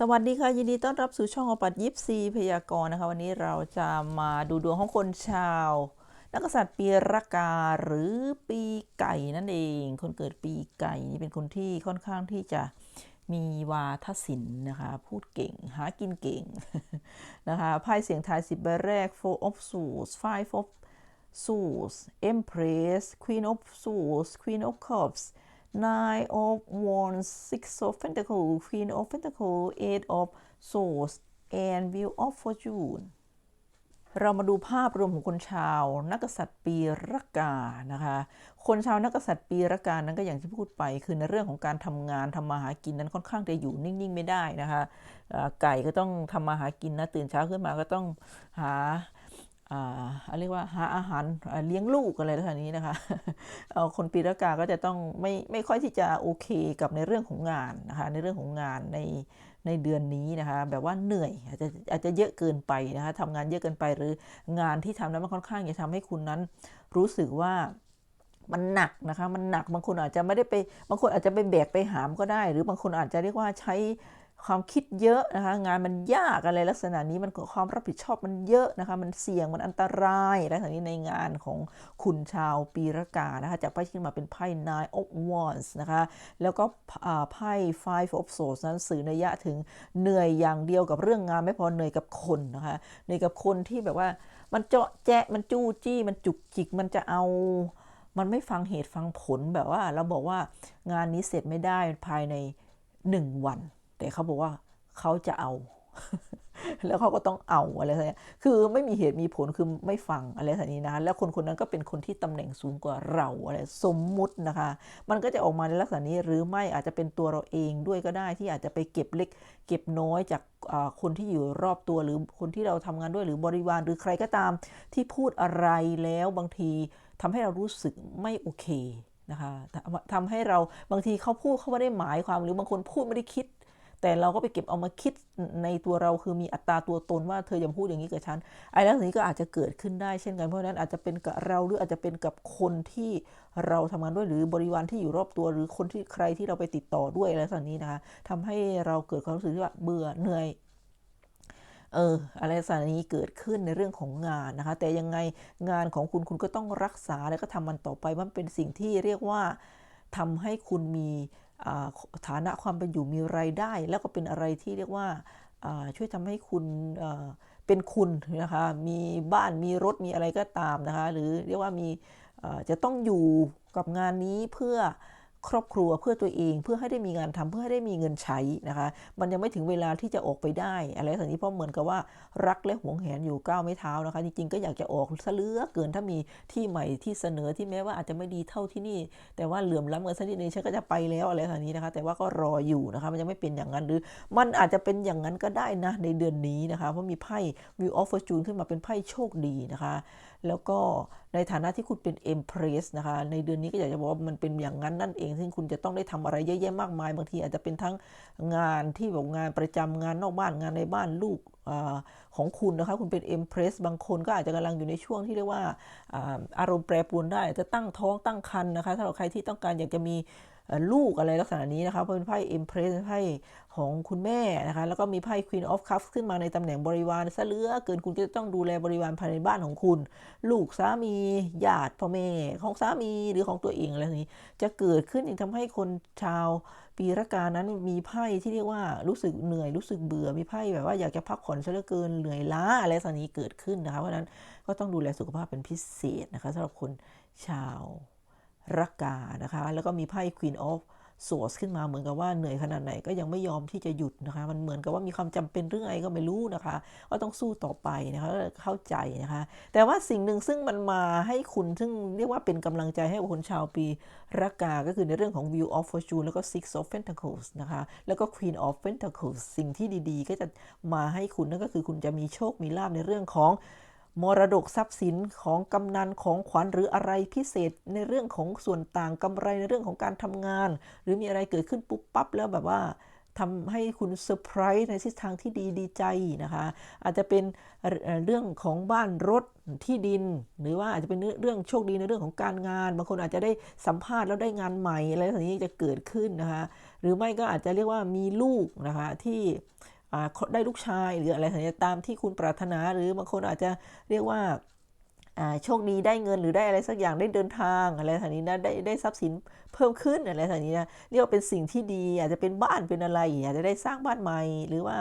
สวัสดีค่ะยินดีต้อนรับสู่ช่องอปัดยิปซีพยากรณ์นะคะ วันนี้เราจะมาดูดวงของคนชาว นักษัตริย์ปีรากาหรือปีไก่นั่นเอง คนเกิดปีไก่นี่เป็นคนที่ค่อนข้างที่จะมีวาทศิลป์นะคะ พูดเก่ง หากินเก่งนะคะไพ่เสียงทายสิบใบแรก four of swords five of swords empress queen of swords queen of cups nine of wands six of pentacles queen of pentacles eight of swords and wheel of fortune เรามาดูภาพรวมของคนชาวนักษัตริย์ปีรากานะคะ คนชาวนักษัตริย์ปีรากานั้นก็อย่างที่พูดไป คือในเรื่องของการทำงานทำมาหากินนั้นค่อนข้างจะอยู่นิ่งๆ ไม่ได้นะคะไก่ก็ต้องทำมาหากินนะตื่นเช้าขึ้นมาก็ต้องหา อ่าเรียกว่าหาอาหารเลี้ยงลูกอะไรลักษณะนี้นะคะเอาคนปีรากาก็จะต้องไม่ไม่ค่อยที่จะโอเคกับในเรื่องของงานนะคะในเรื่องของงานในในเดือนนี้นะคะแบบว่าเหนื่อยอาจจะอาจจะเยอะเกินไปนะคะทำงานเยอะเกินไปหรืองานที่ทำนั้นมันค่อนข้างจะทำให้คุณนั้นรู้สึกว่ามันหนักนะคะมันหนักบางคนอาจจะไม่ได้ไปบางคนอาจจะไปแบกไปหามก็ได้ หรือบางคนอาจจะเรียกว่าใช้ ความคิดเยอะนะคะงานมันยากอะไรลักษณะนี้มันความรับผิดชอบมันเยอะนะคะมันเสี่ยงมันอันตรายลักษณะนี้ในงานของคุณชาวปีรกานะคะจากไพ่ที่มาเป็นไพ่ nine of wands นะคะแล้วก็ไพ่ five of swords นั้นสื่อนัยยะถึงเหนื่อยอย่างเดียวกับเรื่องงานไม่พอเหนื่อยกับคนนะคะเหนื่อยกับคนที่แบบว่ามันเจาะแจ๊ะมันจู้จี้มันจุกจิกมันจะเอามันไม่ฟังเหตุฟังผลแบบว่าเราบอกว่างานนี้เสร็จไม่ได้ภายในหนึ่งวัน แต่เขาบอกว่าเขาจะเอา แล้วเขาก็ต้องเอาอะไรแบบนี้คือไม่มีเหตุมีผลคือไม่ฟังอะไรแบบนี้นะ แล้วคนคนนั้นก็เป็นคนที่ตำแหน่งสูงกว่าเราอะไรสมมุตินะคะ มันก็จะออกมาในลักษณะนี้หรือไม่อาจจะเป็นตัวเราเองด้วยก็ได้ที่อาจจะไปเก็บเล็ก เก็บน้อยจากคนที่อยู่รอบตัวหรือคนที่เราทำงานด้วยหรือบริวารหรือใครก็ตามที่พูดอะไรแล้วบางทีทำให้เรารู้สึกไม่โอเคนะคะทำให้เราบางทีเขาพูดเขาไม่ได้หมายความหรือบางคนพูดไม่ได้คิด แต่เราก็ไปเก็บเอามาคิดในตัวเราคือมีอัตราตัวตนว่าเธออย่าพูดอย่างนี้กับฉันไอ้แล้วนี้ก็อาจจะเกิดขึ้นได้เช่นกันเพราะฉะนั้นอาจจะเป็นกับเราหรืออาจจะเป็นกับคนที่เราทำงานด้วยหรือบริวารที่อยู่รอบตัว หรือคนที่ใครที่เราไปติดต่อด้วยอะไรสักนี้นะคะทำให้เราเกิดความรู้สึกที่ว่าเบื่อเหนื่อยเอออะไรสารนี้เกิดขึ้นในเรื่องของงานนะคะ แต่ยังไงงานของคุณคุณก็ต้องรักษาแล้วก็ทำมันต่อไปมันเป็นสิ่งที่เรียกว่าทำให้คุณมี ฐานะความเป็นอยู่มีรายได้ แล้วก็เป็นอะไรที่เรียกว่าช่วยทำให้คุณเป็นคุณนะคะมีบ้านมีรถมีอะไรก็ตามนะคะหรือเรียกว่ามีจะต้องอยู่กับงานนี้เพื่อ ครอบครัวเพื่อตัวเอง เพื่อให้ได้มีงานทำเพื่อให้ได้มีเงินใช้นะคะ มันยังไม่ถึงเวลาที่จะออกไปได้ อะไรแบบนี้เพราะเหมือนกับว่ารักและหวงแหนอยู่ก้าวไม่เท้านะคะ จริงๆก็อยากจะออกซะเลือเกินถ้ามีที่ใหม่ที่เสนอที่แม้ว่าอาจจะไม่ดีเท่าที่นี่ แต่ว่าเหลื่อมล้ำกันสักนิดนึงฉันก็จะไปแล้วอะไรแบบนี้นะคะ แต่ว่าก็รออยู่นะคะมันยังไม่เป็นอย่างนั้นหรือ มันอาจจะเป็นอย่างนั้นก็ได้นะในเดือนนี้นะคะเพราะมีไพ่ View of Fortune ขึ้นมาเป็นไพ่โชคดีนะคะแล้วก็ในฐานะที่คุณเป็น Empress นะคะ ในเดือนนี้ก็อยากจะบอกว่ามันเป็นอย่างนั้นนั่นเอง ซึ่งคุณจะต้องได้ทำอะไรเยอะแยะมากมาย บางทีอาจจะเป็นทั้งงานที่แบบงานประจำงานนอกบ้านงานในบ้านลูกอของคุณนะคะ คุณเป็น Empress บางคนก็อาจจะกำลังอยู่ในช่วงที่เรียกว่าอาอารมณ์แปรปรวนได้จะตั้งท้องตั้งครรภ์นะคะสำหรับใครที่ต้องการอยากจะมี ลูกอะไรลักษณะนี้นะคะเพราะเป็นไพ่ Empress ไพ่ของคุณแม่นะคะแล้วก็มีไพ่ Queen of Cups ขึ้นมาในตำแหน่งบริวารซะเหลือเกินคุณก็จะต้องดูแลบริวารภายในบ้านของคุณ ลูกสามีญาติพ่อแม่ของสามีหรือของตัวเองอะไรนี้ จะเกิดขึ้นอีกทำให้คนชาวปีรากานั้นมีไพ่ที่เรียกว่ารู้สึกเหนื่อยรู้สึกเบื่อมีไพ่แบบว่าอยากจะพักผ่อนซะเหลือเกินเหนื่อยล้าอะไรสักนี้เกิดขึ้นนะคะเพราะฉะนั้นก็ต้องดูแลสุขภาพเป็นพิเศษนะคะสำหรับคนชาว รักกานะคะ แล้วก็มีไพ่ Queen of Swords ขึ้นมาเหมือนกับว่าเหนื่อยขนาดไหนก็ยังไม่ยอมที่จะหยุดนะคะ มันเหมือนกับว่ามีความจำเป็นเรื่องอะไรก็ไม่รู้นะคะก็ต้องสู้ต่อไปนะคะเข้าใจนะคะ แต่ว่าสิ่งหนึ่งซึ่งมันมาให้คุณซึ่งเรียกว่าเป็นกำลังใจให้กับคนชาวปีรักกาก็คือในเรื่องของ View of Fortune แล้วก็ Six of Pentacles นะคะ แล้วก็ Queen of Pentacles สิ่งที่ดีๆ ก็จะมาให้คุณนั่นก็คือคุณจะมีโชคมีลาภในเรื่องของ มรดกทรัพย์สินของกำนันของขวัญหรืออะไรพิเศษในเรื่องของส่วนต่างกำไรในเรื่องของการทำงาน หรือมีอะไรเกิดขึ้นปุ๊บปั๊บแล้วแบบว่าทำให้คุณเซอร์ไพรส์ในทิศทางที่ดีดีใจนะคะ อาจจะเป็นเรื่องของบ้านรถที่ดิน หรือว่าอาจจะเป็นเรื่องโชคดีในเรื่องของการงานบางคนอาจจะได้สัมภาษณ์แล้วได้งานใหม่อะไรแบบนี้จะเกิดขึ้นนะคะ หรือไม่ก็อาจจะเรียกว่ามีลูกนะคะที่ ได้ลูกชายหรืออะไรตามที่คุณปรารถนา หรือบางคนอาจจะเรียกว่าอ่าโชคดีได้เงินหรือได้อะไรสักอย่างได้เดินทางอะไรแบบนี้นะได้ได้ทรัพย์สินเพิ่มขึ้นอะไรแบบนี้นะเรียกว่าเป็นสิ่งที่ดี อาจจะเป็นบ้านเป็นอะไร อาจจะได้สร้างบ้านใหม่หรือว่า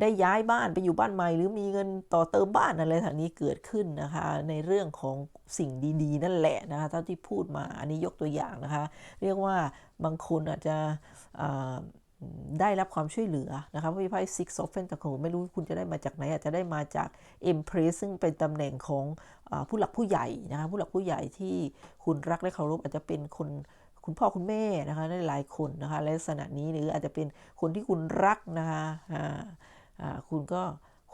ได้ย้ายบ้านไปอยู่บ้านใหม่ หรือมีเงินต่อเติมบ้านอะไรแบบนี้เกิดขึ้นนะคะ ในเรื่องของสิ่งดี ๆ นั่นแหละนะคะเท่าที่พูดมาอันนี้ยกตัวอย่างนะคะ เรียกว่าบางคนอาจจะ ได้รับความช่วยเหลือนะครับพี่ไพ่ Six of Pentacles ไม่รู้คุณจะได้มาจากไหนอาจจะได้มาจาก Empress ซึ่งเป็นตำแหน่งของอผู้หลักผู้ใหญ่นะคะผู้หลักผู้ใหญ่ที่คุณรักและเคารพอาจจะเป็นคนคุณพ่อคุณแม่นะคะในหลายคนนะคะลักษณะนี้หรืออาจจะเป็นคนที่คุณรักนะคะะะคุณก็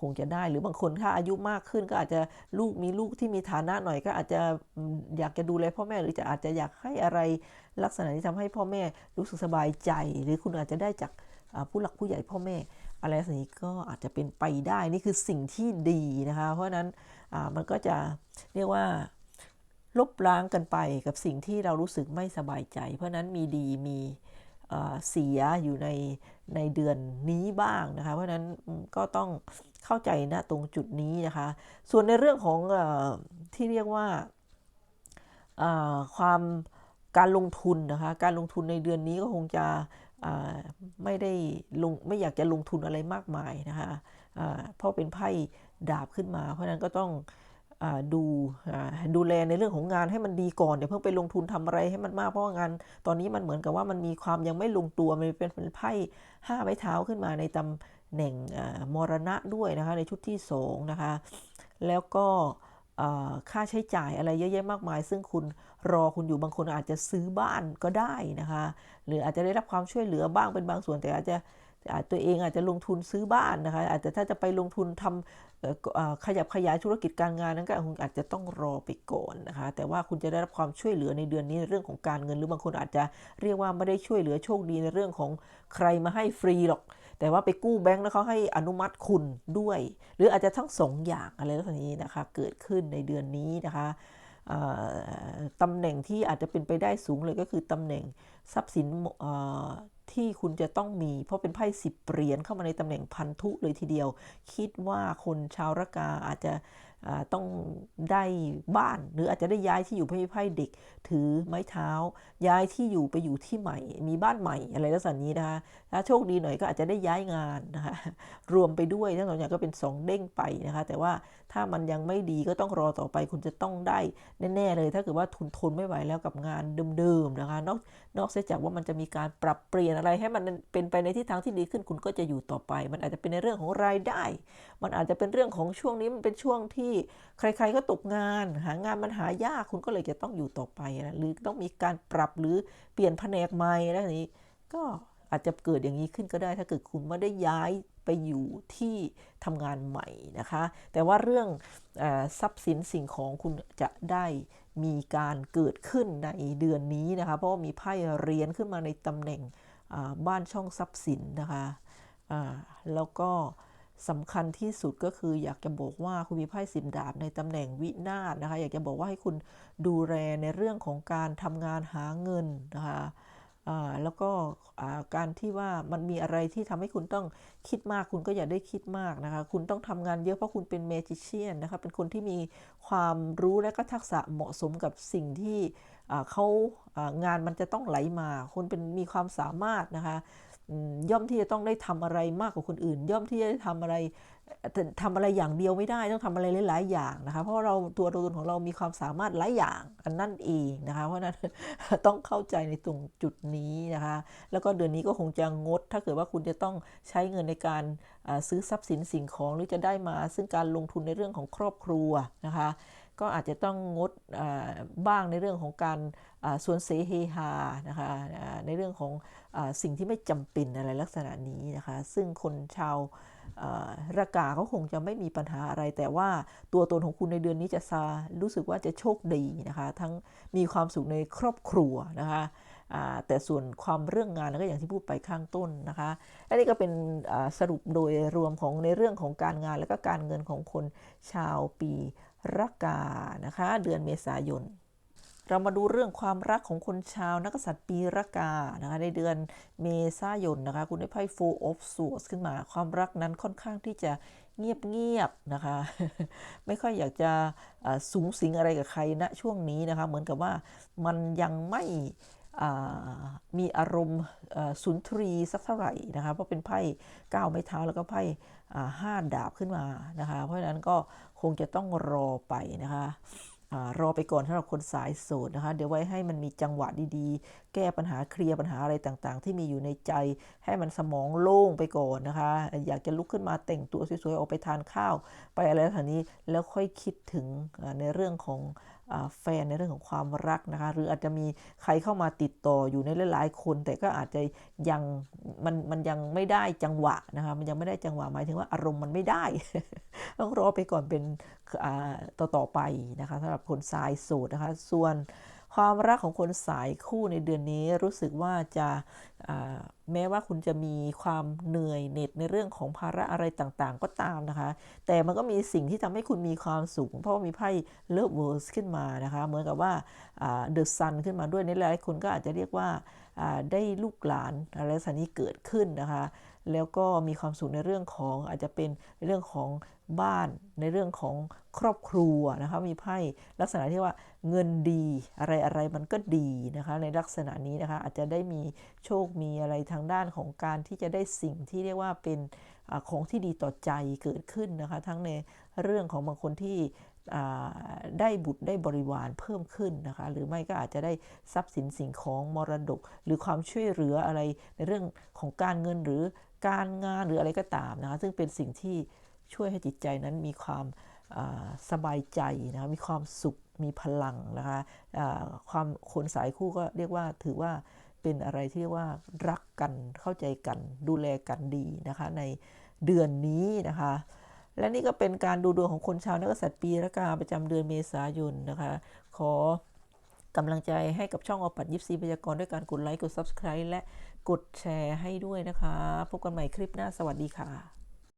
คงจะได้หรือบางคนถ้าอายุมากขึ้นก็อาจจะลูกมีลูกที่มีฐานะหน่อยก็อาจจะอยากจะดูแลพ่อแม่หรือจะอาจจะอยากให้อะไรลักษณะที่ทำให้พ่อแม่รู้สึกสบายใจ หรือคุณอาจจะได้จากผู้หลักผู้ใหญ่พ่อแม่ อะไรแบบนี้ก็อาจจะเป็นไปได้นี่คือสิ่งที่ดีนะคะ เพราะนั้นมันก็จะเรียกว่าลบล้างกันไปกับสิ่งที่เรารู้สึกไม่สบายใจ เพราะนั้นมีดีมี เสียอยู่ในในเดือนนี้บ้างนะคะ เพราะนั้นก็ต้องเข้าใจนะตรงจุดนี้นะคะ ส่วนในเรื่องของอที่เรียกว่าความการลงทุนนะคะ การลงทุนในเดือนนี้ก็คงจะไม่ได้ลงไม่อยากจะลงทุนอะไรมากมายนะคะเพราะเป็นไพ่ดาบขึ้นมา เพราะนั้นก็ต้อง ดูดูแลในเรื่องของงานให้มันดีก่อนเดี๋ยวเพิ่งไปลงทุนทำอะไรให้มันมากเพราะว่างานตอนนี้มันเหมือนกับว่ามันมีความยังไม่ลงตัวมันเป็นเป็นไพ่ห้าไม้เท้าขึ้นมาในตำแหน่งมรณะด้วยนะคะในชุดที่สองนะคะแล้วก็ค่าใช้จ่ายอะไรเยอะแยะมากมาย ซึ่งคุณรอคุณอยู่บางคนอาจจะซื้อบ้านก็ได้นะคะ หรืออาจจะได้รับความช่วยเหลือบ้างเป็นบางส่วนแต่อาจจะ อาจตัวเองอาจจะลงทุนซื้อบ้านนะคะ อาจจะถ้าจะไปลงทุนทำขยับขยายธุรกิจการงานนั้นก็คงอาจจะต้องรอไปก่อนนะคะ แต่ว่าคุณจะได้รับความช่วยเหลือในเดือนนี้ในเรื่องของการเงินหรือบางคนอาจจะเรียกว่าไม่ได้ช่วยเหลือโชคดีในเรื่องของใครมาให้ฟรีหรอก แต่ว่าไปกู้แบงก์แล้วเขาให้อนุมัติคุณด้วย หรืออาจจะทั้งสองอย่างอะไรลักษณะนี้นะคะเกิดขึ้นในเดือนนี้นะคะตำแหน่งที่อาจจะเป็นไปได้สูงเลยก็คือตำแหน่งทรัพย์สิน ที่คุณจะต้องมี เพราะเป็นไพ่สิบเหรียญเข้ามาในตำแหน่งพันธุเลยทีเดียว คิดว่าคนชาวรากาอาจจะ ต้องได้บ้านหรืออาจจะได้ย้ายที่อยู่เพราะมีไพ่เด็ก ถือไม้เท้า ย้ายที่อยู่ไปอยู่ที่ใหม่ มีบ้านใหม่อะไรลักษณะนี้นะคะถ้าโชคดีหน่อยก็อาจจะได้ย้ายงานนะคะรวมไปด้วยทั้งสองอย่างก็เป็นสองเด้งไปนะคะแต่ว่าถ้ามันยังไม่ดีก็ต้องรอต่อไปคุณจะต้องได้แน่ๆเลย ถ้าเกิดว่าทุนทนไม่ไหวแล้วกับงานเดิมๆนะคะนอกนอกเสียจากว่ามันจะมีการปรับเปลี่ยนอะไรให้มันเป็นไปในทิศทางที่ดีขึ้นคุณก็จะอยู่ต่อไป มันอาจจะเป็นในเรื่องของรายได้ มันอาจจะเป็นเรื่องของช่วงนี้มันเป็นช่วงที่ใครๆก็ตกงาน หางานมันหายากคุณก็เลยจะต้องอยู่ต่อไปนะหรือต้องมีการปรับหรือเปลี่ยนแผนกใหม่แล้วนี้ ก็อาจจะเกิดอย่างนี้ขึ้นก็ได้ถ้าเกิดคุณไม่ได้ย้ายไปอยู่ที่ทำงานใหม่นะคะ แต่ว่าเรื่องอทรัพย์สินสิ่งของคุณจะได้มีการเกิดขึ้นในเดือนนี้นะคะ เพราะว่ามีไพ่เหรียญขึ้นมาในตำแหน่งบ้านช่องทรัพย์สินนะคะแล้วก็ สำคัญที่สุดก็คืออยากจะบอกว่าคุณมีไพ่สิบดาบในตำแหน่งวินาศนะคะ อยากจะบอกว่าให้คุณดูแลในเรื่องของการทำงานหาเงินนะคะแล้วก็การที่ว่ามันมีอะไรที่ทำให้คุณต้องคิดมาก คุณก็อย่าได้คิดมากนะคะ คุณต้องทำงานเยอะเพราะคุณเป็นเมจิเชียนนะคะ เป็นคนที่มีความรู้และก็ทักษะเหมาะสมกับสิ่งที่เขางานมันจะต้องไหลมา คุณเป็นมีความสามารถนะคะ ย่อมที่จะต้องได้ทำอะไรมากกว่าคนอื่น ย่อมที่จะได้ทำอะไรแต่ทำอะไรอย่างเดียวไม่ได้ต้องทำอะไรหลาย ๆ อย่างนะคะเพราะเราตัวตนของเรามีความสามารถหลายอย่างอันนั่นเองนะคะเพราะนั้นต้องเข้าใจในตรงจุดนี้นะคะแล้วก็เดือนนี้ก็คงจะงด ถ้าเกิดว่าคุณจะต้องใช้เงินในการซื้อทรัพย์สินสิ่งของหรือจะได้มา ซึ่งการลงทุนในเรื่องของครอบครัวนะคะ ก็อาจจะต้องงดบ้างในเรื่องของการอ่าสวนเสเฮฮานะคะในเรื่องของอสิ่งที่ไม่จำเป็นอะไรลักษณะนี้นะคะ ซึ่งคนชาวอ่าระกาเขาคงจะไม่มีปัญหาอะไร แต่ว่าตัวตนของคุณในเดือนนี้จะซารู้สึกว่าจะโชคดีนะคะ ทั้งมีความสุขในครอบครัวนะคะแต่ส่วนความเรื่องงานก็อย่างที่พูดไปข้างต้นนะคะและนี่ก็เป็นสรุปโดยรวมของในเรื่องของการงานและก็การเงินของคนชาวปี รากานะคะ เดือนเมษายน เรามาดูเรื่องความรักของคนชาวนักษัตริย์ปีรากานะคะในเดือนเมษายนนะคะ คุณได้ไพ่ Four of Swords ขึ้นมา ความรักนั้นค่อนข้างที่จะเงียบๆนะคะ ไม่ค่อยอยากจะสูงสิงอะไรกับใครณช่วงนี้นะคะ เหมือนกับว่ามันยังไม่มีอารมณ์สุนทรีสักเท่าไหร่นะคะ เพราะเป็นไพ่ก้าวไม้เท้าแล้วก็ไพ่ ห้าดาบขึ้นมานะคะ เพราะฉะนั้นก็คงจะต้องรอไปนะคะรอไปก่อนสำหรับคนสายโสดนะคะ เดี๋ยวไว้ให้มันมีจังหวะดีๆ แก้ปัญหาเคลียร์ปัญหาอะไรต่างๆ ที่มีอยู่ในใจ ให้มันสมองโล่งไปก่อนนะคะ อยากจะลุกขึ้นมาแต่งตัวสวยๆ ออกไปทานข้าว ไปอะไรทางนี้แล้วค่อยคิดถึงในเรื่องของ แฟนในเรื่องของความรักนะคะ หรืออาจจะมีใครเข้ามาติดต่ออยู่ในหลายๆ คน แต่ก็อาจจะยังมันมันยังไม่ได้จังหวะนะคะมันยังไม่ได้จังหวะหมายถึงว่าอารมณ์มันไม่ได้ ต้องรอไปก่อนเป็นต่อต่อไปนะคะสำหรับคนสายโสดนะคะ ส่วน ความรักของคนสายคู่ในเดือนนี้รู้สึกว่าจะแม้ว่าคุณจะมีความเหนื่อยเหน็ดในเรื่องของภาระอะไรต่างๆ ก็ตามนะคะ แต่มันก็มีสิ่งที่ทำให้คุณมีความสุข เพราะว่ามีไพ่เลิฟเวิร์สขึ้นมานะคะ เหมือนกับว่าเดอะซันขึ้นมาด้วยในหลายคนก็อาจจะเรียกว่าได้ลูกหลานอะไรสักนี้เกิดขึ้นนะคะ แล้วก็มีความสุขในเรื่องของอาจจะเป็นในเรื่องของบ้านในเรื่องของครอบครัวนะคะมีไพ่ลักษณะที่ว่าเงินดีอะไรอะไรมันก็ดีนะคะในลักษณะนี้นะคะอาจจะได้มีโชคมีอะไรทางด้านของการที่จะได้สิ่งที่เรียกว่าเป็นของที่ดีต่อใจเกิดขึ้นนะคะทั้งในเรื่องของบางคนที่ได้บุตรได้บริวารเพิ่มขึ้นนะคะหรือไม่ก็อาจจะได้ทรัพย์สินสิ่งของมรดก หรือความช่วยเหลืออะไรในเรื่องของการเงินหรือ การงานหรืออะไรก็ตามนะคะซึ่งเป็นสิ่งที่ช่วยให้จิตใจนั้นมีความสบายใจนะคะมีความสุขมีพลังนะคะความคนสายคู่ก็เรียกว่าถือว่าเป็นอะไรที่เรียกว่ารักกันเข้าใจกันดูแลกันดีนะคะในเดือนนี้นะคะและนี่ก็เป็นการดูดวงของคนชาวนักษัตริย์ปีละกาประจำเดือนเมษายนนะคะขอกำลังใจให้กับช่องอปัดยิปซีพยากรณ์ด้วยการกดไลค์กด Subscribe และ กดแชร์ให้ด้วยนะคะ พบกันใหม่คลิปหน้าสวัสดีค่ะ